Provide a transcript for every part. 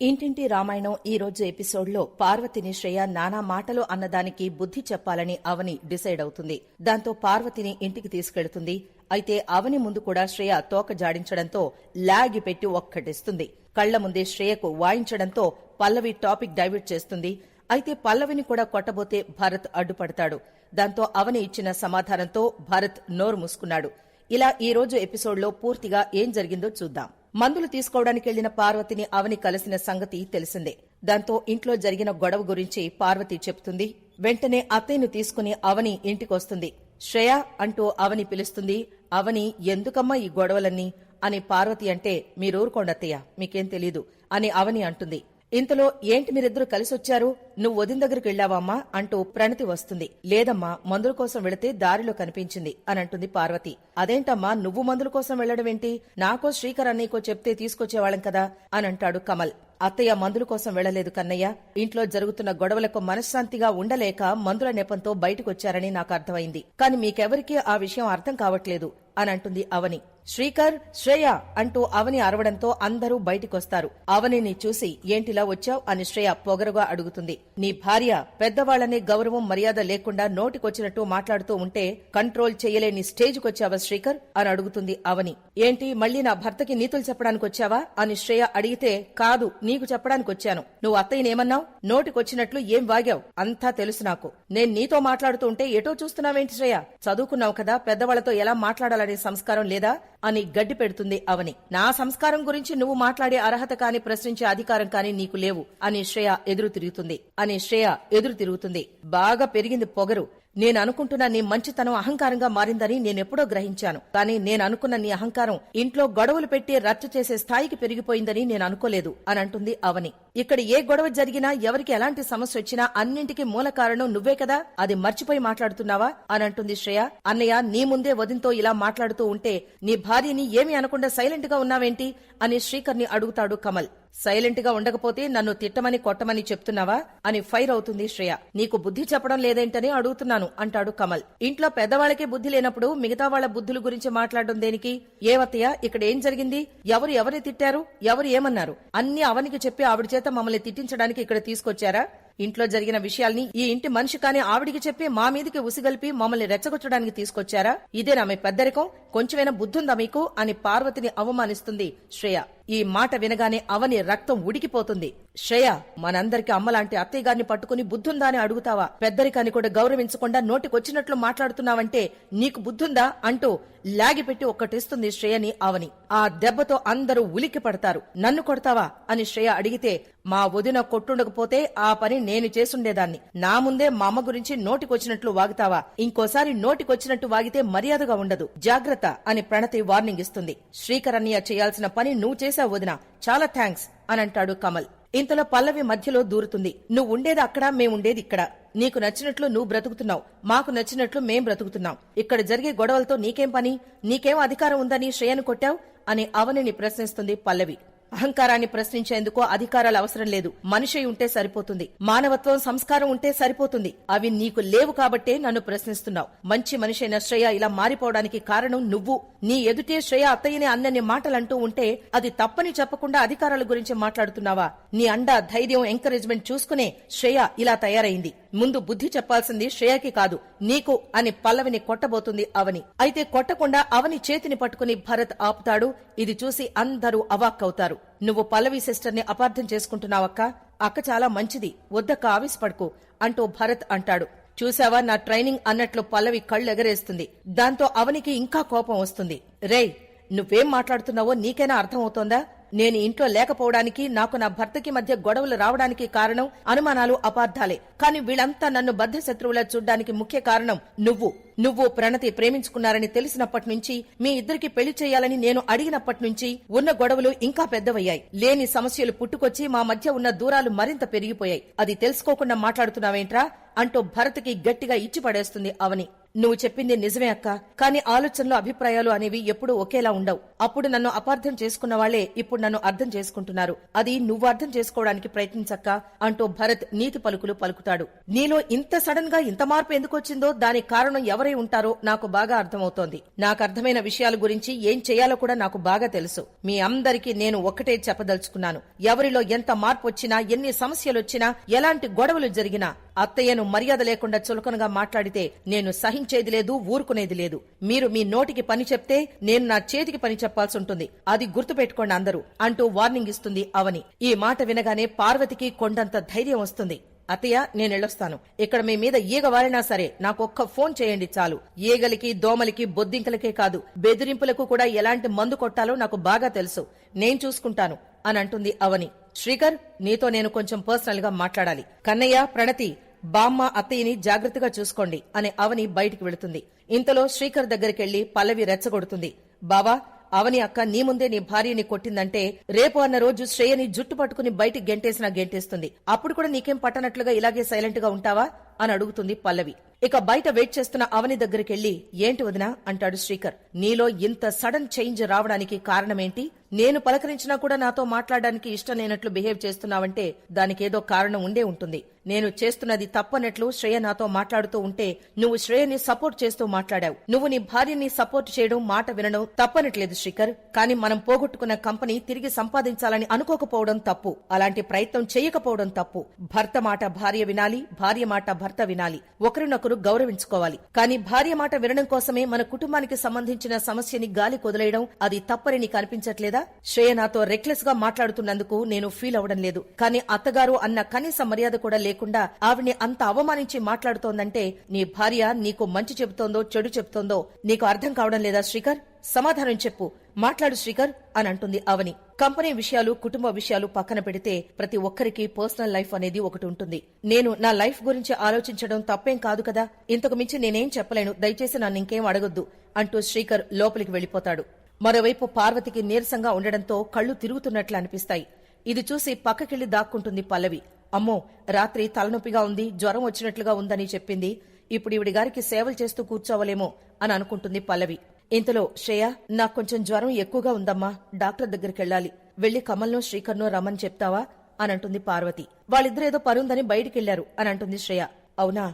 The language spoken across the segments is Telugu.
ఇంటింటి రామాయణం ఈ రోజు ఎపిసోడ్లో పార్వతిని శ్రేయ నానా మాటలు అన్నదానికి బుద్ధి చెప్పాలని అవని డిసైడ్ అవుతుంది. దాంతో పార్వతిని ఇంటికి తీసుకెళ్తుంది. అయితే అవని ముందు కూడా శ్రేయ తోక జాడించడంతో లాగి పెట్టి ఒక్కటిస్తుంది. కళ్ళ ముందే శ్రేయకు వాయించడంతో పల్లవి టాపిక్ డైవర్ట్ చేస్తుంది. అయితే పల్లవిని కూడా కొట్టబోతే భరత్ అడ్డుపడతాడు. దాంతో అవని ఇచ్చిన సమాధానంతో భరత్ నోరు మూసుకున్నాడు. ఇలా ఈ రోజు ఎపిసోడ్లో పూర్తిగా ఏం జరిగిందో చూద్దాం. మందులు తీసుకోవడానికి వెళ్ళిన పార్వతిని అవని కలిసిన సంగతి తెలిసిందే. దాంతో ఇంట్లో జరిగిన గొడవ గురించి పార్వతి చెప్తుంది. వెంటనే అత్తయ్యను తీసుకుని అవని ఇంటికొస్తుంది. శ్రేయ అంటూ అవని పిలుస్తుంది అవని ఎందుకమ్మా ఈ గొడవలన్నీ? అని పార్వతి అంటే మీరూరుకోండత్తయ్య మీకేం తెలీదు అని అవని అంటుంది. ఇంతలో ఏంటి మీరిద్దరూ కలిసొచ్చారు? నువ్వు వదిన దగ్గరికి వెళ్ళావమ్మా అంటూ ప్రణతి వస్తుంది. లేదమ్మా మందుల కోసం వెళితే దారిలో కనిపించింది అని అంటుంది పార్వతి. అదేంటమ్మా నువ్వు మందుల కోసం వెళ్ళడమేంటి నాకో శ్రీకర్ అన్నయ్యకో చెప్తే తీసుకొచ్చేవాళ్ళం కదా? అని అంటాడు కమల్. అత్తయ్య మందుల కోసం వెళ్ళలేదు కన్నయ్య. ఇంట్లో జరుగుతున్న గొడవలకు మనశ్శాంతిగా ఉండలేక మందుల నెపంతో బయటకొచ్చారని నాకు అర్థమైంది. కాని మీకెవరికీ ఆ విషయం అర్థం కావట్లేదు అని అంటుంది అవని. శ్రీకర్ శ్రేయ అంటూ అవని అరవడంతో అందరూ బయటికొస్తారు. అవనిని చూసి ఏంటిలా వచ్చావు అని శ్రేయ పొగరుగా అడుగుతుంది. నీ భార్య పెద్దవాళ్ళనే గౌరవం మర్యాద లేకుండా నోటికొచ్చినట్టు మాట్లాడుతూ ఉంటే కంట్రోల్ చేయలేని స్టేజ్కొచ్చావా శ్రీకర్? అని అడుగుతుంది అవని. ఏంటి మళ్ళీ నా భర్తకి నీతులు చెప్పడానికి వచ్చావా అని శ్రేయ అడిగితే కాదు నీకు చెప్పడానికి వచ్చాను నువ్వు అత్తయ్యనేమన్నావు నోటికొచ్చినట్లు ఏం వాగావు? అంతా తెలుసు నాకు. నేను నీతో మాట్లాడుతూ ఉంటే ఎటో చూస్తున్నావేంటి శ్రేయ? చదువుకున్నావు కదా పెద్దవాళ్ళతో ఎలా మాట్లాడాలనే సంస్కారం లేదా? అని గడ్డి పెడుతుంది అవని. నా సంస్కారం గురించి నువ్వు మాట్లాడే అర్హత కాని ప్రశ్నించే అధికారం కాని నీకు లేవు అని శ్రేయ ఎదురు తిరుగుతుంది. అని శ్రేయ ఎదురు తిరుగుతుంది. బాగా పెరిగింది పొగరు. నేను అనుకుంటున్న నీ మంచితనం అహంకారంగా మారిందని నేనెప్పుడో గ్రహించాను. కానీ నేను అనుకున్న నీ అహంకారం ఇంట్లో గొడవలు పెట్టి రచ్చ చేసే స్థాయికి పెరిగిపోయిందని నేను అనుకోలేదు అని అంటుంది అవని. ఇక్కడ ఏ గొడవ జరిగినా ఎవరికి ఎలాంటి సమస్య వచ్చినా అన్నింటికీ మూల కారణం నువ్వే కదా అది మర్చిపోయి మాట్లాడుతున్నావా అని అంటుంది శ్రేయ. అన్నయ్య నీ ముందే వదినతో ఇలా మాట్లాడుతూ ఉంటే నీ భార్యని ఏమీ అనకుండా సైలెంట్గా ఉన్నావేంటి అని శ్రీకర్ని అడుగుతాడు కమల్. సైలెంట్గా ఉండకపోతే నన్ను తిట్టమని కొట్టమని చెప్తున్నావా? అని ఫైర్ అవుతుంది శ్రేయ. నీకు బుద్ధి చెప్పడం లేదేంటని అడుగుతున్నాను అంటాడు కమల్. ఇంట్లో పెద్దవాళ్ళకే బుద్ధి లేనప్పుడు మిగతా వాళ్ళ బుద్ధుల గురించి మాట్లాడడం దేనికి? ఏవత్తయ్య ఇక్కడ ఏం జరిగింది? ఎవరు ఎవరిని తిట్టారు? ఎవరు ఏమన్నారు? అన్ని అవనికి చెప్పి ఆవిడ చేత మమ్మల్ని తిట్టించడానికి ఇక్కడ తీసుకొచ్చారా? ఇంట్లో జరిగిన విషయాల్ని ఈ ఇంటి మనిషి కాని ఆవిడికి చెప్పి మా మీదకి ఉసిగల్పి మమ్మల్ని రెచ్చగొట్టడానికి తీసుకొచ్చారా? ఇదేనా మీ పెద్దరికం? కొంచెమైనా బుద్ధుందా మీకు? అని పార్వతిని అవమానిస్తుంది శ్రేయ. ఈ మాట వినగానే అవని రక్తం ఉడికిపోతుంది. శ్రేయ మనందరికి అమ్మలాంటి అత్తయ్య గారిని పట్టుకుని బుద్ధుందా అని అడుగుతావా? పెద్దరికాన్ని కూడా గౌరవించకుండా నోటికొచ్చినట్లు మాట్లాడుతున్నావంటే నీకు బుద్ధుందా అంటూ లాగిపెట్టి ఒక్కటిస్తుంది శ్రేయని అవని. ఆ దెబ్బతో అందరూ ఉలిక్కి పడతారు. నన్ను కొడతావా? అని శ్రేయ అడిగితే మా వదిన కొట్టుండకపోతే ఆ పని నేను చేసుండేదాన్ని. నా ముందే మా అమ్మ గురించి నోటికొచ్చినట్లు వాగుతావా? ఇంకోసారి నోటికొచ్చినట్టు వాగితే మర్యాదగా ఉండదు. జాగ్రత్త అని ప్రణతి వార్నింగ్ ఇస్తుంది. శ్రీకరణ్య చేయాల్సిన పని నువ్వు చేసి చేశావు వదిన. చాలా థ్యాంక్స్ అని అంటాడు కమల్. ఇంతలో పల్లవి మధ్యలో దూరుతుంది. నువ్వు ఉండేది అక్కడ మేముండేది ఇక్కడ. నీకు నచ్చినట్లు నువ్వు బ్రతుకుతున్నావు. మాకు నచ్చినట్లు మేం బ్రతుకుతున్నాం. ఇక్కడ జరిగే గొడవలతో నీకేం పని? నీకేం అధికారం ఉందని శ్రేయను కొట్టావు? అని అవనిని ప్రశ్నిస్తుంది పల్లవి. అహంకారాన్ని ప్రశ్నించేందుకు అధికారాలు అవసరం లేదు. మనిషి ఉంటే సరిపోతుంది. మానవత్వం సంస్కారం ఉంటే సరిపోతుంది. అవి నీకు లేవు కాబట్టే నన్ను ప్రశ్నిస్తున్నావు. మంచి మనిషైన శ్రేయ ఇలా మారిపోవడానికి కారణం నువ్వు. నీ ఎదుటే శ్రేయ అత్తయ్యని అన్నని మాటలంటూ ఉంటే అది తప్పని చెప్పకుండా అధికారాల గురించి మాట్లాడుతున్నావా? నీ అండ ధైర్యం ఎంకరేజ్మెంట్ చూసుకునే శ్రేయ ఇలా తయారైంది. ముందు బుద్ధి చెప్పాల్సింది శ్రేయకి కాదు నీకు అని పల్లవిని కొట్టబోతుంది అవని. అయితే కొట్టకుండా అవని చేతిని పట్టుకుని భరత్ ఆపుతాడు. ఇది చూసి అందరూ అవాక్కవుతారు. నువ్వు పల్లవి సిస్టర్ని అపార్థం చేసుకుంటున్నావక్క? అక్క చాలా మంచిది. వద్దక్క ఆవేశపడుకో అంటూ భరత్ అంటాడు. చూసావా నా ట్రైనింగ్ అన్నట్లు పల్లవి కళ్ళు ఎగరేస్తుంది దాంతో అవనికి ఇంకా కోపం వస్తుంది. రేయ్ నువ్వేం మాట్లాడుతున్నావో నీకైనా అర్థమవుతోందా? నేను ఇంట్లో లేకపోవడానికి నాకు నా భర్తకి మధ్య గొడవలు రావడానికి కారణం అనుమానాలు అపార్థాలే. కాని వీళ్ళంతా నన్ను బద్ధ శత్రువులా చూడ్డానికి ముఖ్య కారణం నువ్వు. నువ్వు ప్రణతి ప్రేమించుకున్నారని తెలిసినప్పటి నుంచి మీ ఇద్దరికి పెళ్ళి చేయాలని నేను అడిగినప్పటి నుంచి ఉన్న గొడవలు ఇంకా పెద్దవయ్యాయి. లేని సమస్యలు పుట్టుకొచ్చి మా మధ్య ఉన్న దూరాలు మరింత పెరిగిపోయాయి. అది తెలుసుకోకుండా మాట్లాడుతున్నావేంట్రా? అంటూ భరత్కి గట్టిగా ఇచ్చి పడేస్తుంది అవని. నువ్వు చెప్పింది నిజమే అక్క. కానీ ఆలోచనలు అభిప్రాయాలు అనేవి ఎప్పుడూ ఒకేలా ఉండవు. అప్పుడు నన్ను అపార్థం చేసుకున్న వాళ్ళే ఇప్పుడు నన్ను అర్థం చేసుకుంటున్నారు. అది నువ్వు అర్థం చేసుకోవడానికి ప్రయత్నించక్క అంటూ భరత్ నీతి పలుకులు పలుకుతాడు. నీలో ఇంత సడన్గా ఇంత మార్పు ఎందుకు వచ్చిందో దానికి కారణం ఎవరై ఉంటారో నాకు బాగా అర్థమవుతోంది. నాకు అర్థమైన విషయాల గురించి ఏం చేయాలో కూడా నాకు బాగా తెలుసు. మీ అందరికీ నేను ఒక్కటే చెప్పదలుచుకున్నాను. ఎవరిలో ఎంత మార్పు వచ్చినా ఎన్ని సమస్యలు వచ్చినా ఎలాంటి గొడవలు జరిగినా అత్తయ్యను మర్యాద లేకుండా చులకనగా మాట్లాడితే నేను సహించేది లేదు ఊరుకునేది లేదు. మీరు మీ నోటికి పని చెప్తే నేను నా చేతికి పని చెప్పాల్సి ఉంటుంది. అది గుర్తుపెట్టుకోండి అందరూ. అంటూ వార్నింగ్ ఇస్తుంది అవని. ఈ మాట వినగానే పార్వతికి కొండంత ధైర్యం వస్తుంది. అత్తయ్య నేనెళ్ళొస్తాను ఇక్కడ మీ మీద ఈగ వారినా సరే నాకు ఒక్క ఫోన్ చేయండి చాలు. ఈగలికి దోమలకి బొద్దింకలకే కాదు. బెదిరింపులకు కూడా ఎలాంటి మందు కొట్టాలో నాకు బాగా తెలుసు. నేను చూసుకుంటాను. అని అంటుంది అవని. శ్రీకర్ నీతో నేను కొంచెం పర్సనల్గా మాట్లాడాలి. కన్నయ్య ప్రణతి బామ్మ అత్తయ్యని జాగ్రత్తగా చూసుకోండి అని అవని బయటికి వెళుతుంది. ఇంతలో శ్రీకర్ దగ్గరికెళ్ళి పల్లవి రెచ్చగొడుతుంది. బావా అవని అక్క నీ ముందే నీ భార్యని కొట్టిందంటే రేపు అన్న రోజు శ్రేయని జుట్టు పట్టుకుని బయటికి గెంటేసినా గెంటేస్తుంది. అప్పుడు కూడా నీకేం పట్టనట్లుగా ఇలాగే సైలెంట్గా ఉంటావా? అని అడుగుతుంది పల్లవి. ఇక బయట వెయిట్ చేస్తున్న అవని దగ్గరికెళ్ళి ఏంటి వదినా? అంటాడు శ్రీకర్. నీలో ఇంత సడన్ చేంజ్ రావడానికి కారణమేంటి? నేను పలకరించినా కూడా నాతో మాట్లాడడానికి ఇష్టం లేనట్లు బిహేవ్ చేస్తున్నావంటే దానికేదో కారణం ఉండే ఉంటుంది. నేను చేస్తున్నది తప్పనట్లు శ్రేయ నాతో మాట్లాడుతూ ఉంటే నువ్వు శ్రేయని సపోర్ట్ చేస్తూ మాట్లాడావు. నువ్వు నీ భార్యని సపోర్ట్ చేయడం మాట వినడం తప్పనట్లేదు శ్రీకర్. కానీ మనం పోగొట్టుకున్న కంపెనీ తిరిగి సంపాదించాలని అనుకోకపోవడం తప్పు. అలాంటి ప్రయత్నం చేయకపోవడం తప్పు. భర్త మాట భార్య వినాలి భార్య మాట భర్త వినాలి. ఒకరినొకరు గౌరవించుకోవాలి. కానీ భార్య మాట వినడం కోసమే మన కుటుంబానికి సంబంధించిన సమస్యని గాలి కొదిలేయడం అది తప్పని నీకు అనిపించట్లేదా? శ్రేయ నాతో రెక్లెస్గా మాట్లాడుతున్నందుకు నేను ఫీల్ అవడం లేదు. కానీ అత్తగారు అన్న కనీస మర్యాద కూడా లేకుండా ఆవిడ్ని అంత అవమానించి మాట్లాడుతోందంటే నీ భార్య నీకు మంచి చెబుతోందో చెడు చెబుతోందో నీకు అర్థం కావడం లేదా శ్రీకర్? సమాధానం చెప్పు. మాట్లాడు శ్రీకర్ అని అంటుంది అవని. కంపెనీ విషయాలు కుటుంబ విషయాలు పక్కన పెడితే ప్రతి ఒక్కరికి పర్సనల్ లైఫ్ అనేది ఒకటి ఉంటుంది. నేను నా లైఫ్ గురించి ఆలోచించడం తప్పేం కాదు కదా? ఇంతకు మించి నేనేం చెప్పలేను. దయచేసి నన్ను ఇంకేం అడగొద్దు అంటూ శ్రీకర్ లోపలికి వెళ్ళిపోతాడు మరోవైపు పార్వతికి నీరసంగా ఉండడంతో కళ్ళు తిరుగుతున్నట్లు అనిపిస్తాయి. ఇది చూసి పక్కకెళ్ళి దాక్కుంటుంది పల్లవి. అమ్మో రాత్రి తలనొప్పిగా ఉంది జ్వరం వచ్చినట్లుగా ఉందని చెప్పింది. ఇప్పుడు ఈవిడి గారికి సేవలు చేస్తూ కూర్చోవలేమో అని అనుకుంటుంది పల్లవి. ఇంతలో శ్రేయ నాకు కొంచెం జ్వరం ఎక్కువగా ఉందమ్మా డాక్టర్ దగ్గరికెళ్ళాలి వెళ్ళి కమల్నో శ్రీకర్నో రమ్మని చెప్తావా? అనంటుంది పార్వతి. వాళ్ళిద్దరేదో పరుందని బయటికెళ్ళారు అనంటుంది అంటుంది శ్రేయ. అవునా?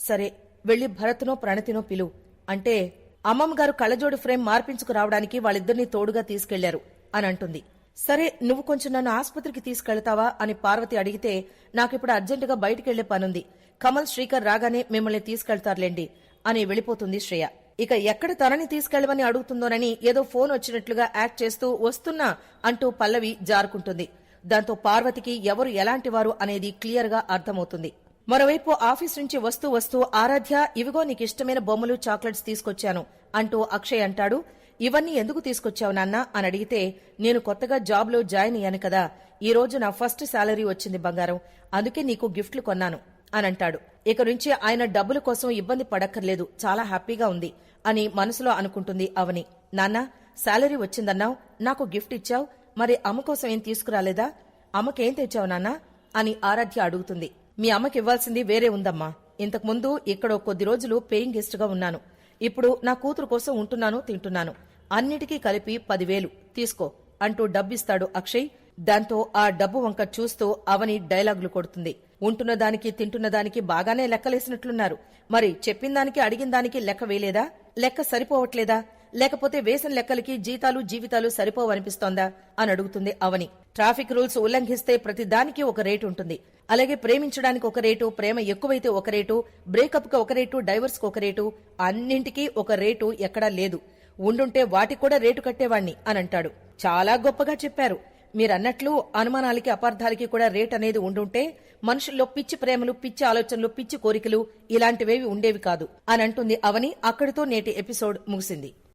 సరే వెళ్ళి భరత్నో ప్రణతినో పిలు. అంటే అమ్మమ్మ గారు కళ్ళజోడు ఫ్రేమ్ మార్పించుకు రావడానికి వాళ్ళిద్దరినీ తోడుగా తీసుకెళ్ళారు అనంటుంది సరే నువ్వు కొంచెం నన్ను ఆసుపత్రికి తీసుకెళ్తావా? అని పార్వతి అడిగితే నాకిప్పుడు అర్జెంటుగా బయటికెళ్ళే పనుంది. కమల్ శ్రీకర్ రాగానే మిమ్మల్ని తీసుకెళ్తారులేండి అని వెళ్ళిపోతుంది శ్రేయ. ఇక ఎక్కడ తనని తీసుకెళ్ళమని అడుగుతుందోనని ఏదో ఫోన్ వచ్చినట్లుగా యాక్ట్ చేస్తూ వస్తున్నా అంటూ పల్లవి జారుకుంటుంది. దాంతో పార్వతికి ఎవరు ఎలాంటి వారు అనేది క్లియర్గా అర్థమవుతుంది. మరోవైపు ఆఫీస్ నుంచి వస్తూ వస్తూ ఆరాధ్య ఇవిగో నీకు ఇష్టమైన బొమ్మలు చాక్లెట్స్ తీసుకొచ్చాను అంటూ అక్షయ్ అంటాడు. ఇవన్నీ ఎందుకు తీసుకొచ్చావు నాన్న అని అడిగితే నేను కొత్తగా జాబ్లో జాయిన్ అయ్యాను కదా ఈ రోజు నా ఫస్ట్ శాలరీ వచ్చింది బంగారం అందుకే నీకు గిఫ్ట్లు కొన్నాను అని అంటాడు. ఇక నుంచి ఆయన డబ్బుల కోసం ఇబ్బంది పడక్కర్లేదు చాలా హ్యాపీగా ఉంది. అని మనసులో అనుకుంటుంది అవని. నాన్న శాలరీ వచ్చిందన్నావు నాకు గిఫ్ట్ ఇచ్చావు మరి అమ్మ కోసం ఏం తీసుకురాలేదా? అమ్మకేం తెచ్చావు నాన్న? అని ఆరాధ్య అడుగుతుంది. మీ అమ్మకి ఇవ్వాల్సింది వేరే ఉందమ్మా. ఇంతకుముందు ఇక్కడ కొద్ది రోజులు పేయింగ్ గెస్ట్గా ఉన్నాను. ఇప్పుడు నా కూతురు కోసం ఉంటున్నాను తింటున్నాను. అన్నిటికీ కలిపి పదివేలు. తీసుకో అంటూ డబ్బిస్తాడు అక్షయ్. దాంతో ఆ డబ్బు వంక చూస్తూ అవని డైలాగులు కొడుతుంది. ఉంటున్న దానికి తింటున్న దానికి బాగానే లెక్కలేసినట్లున్నారు. మరి చెప్పిన దానికి అడిగిన దానికి లెక్క వేయలేదా? లెక్క సరిపోవట్లేదా? లేకపోతే వేసిన లెక్కలకి జీతాలు జీవితాలు సరిపోవనిపిస్తోందా? అని అడుగుతుంది అవని. ట్రాఫిక్ రూల్స్ ఉల్లంఘిస్తే ప్రతి దానికి ఒక రేటు ఉంటుంది. అలాగే ప్రేమించడానికి ఒక రేటు ప్రేమ ఎక్కువైతే ఒక రేటు బ్రేకప్కి ఒక రేటు డైవర్స్కి ఒక రేటు అన్నింటికీ ఒక రేటు ఎక్కడా లేదు. ఉండుంటే వాటికి కూడా రేటు కట్టేవాణ్ణి అని అంటాడు. చాలా గొప్పగా చెప్పారు. మీరన్నట్లు అనుమానాలకి అపార్థాలకి కూడా రేట్ అనేది ఉండుంటే మనుషుల్లో పిచ్చి ప్రేమలు పిచ్చి ఆలోచనలు పిచ్చి కోరికలు ఇలాంటివేవి ఉండేవి కాదు అని అంటుంది అవని అక్కడితో నేటి ఎపిసోడ్ ముగిసింది.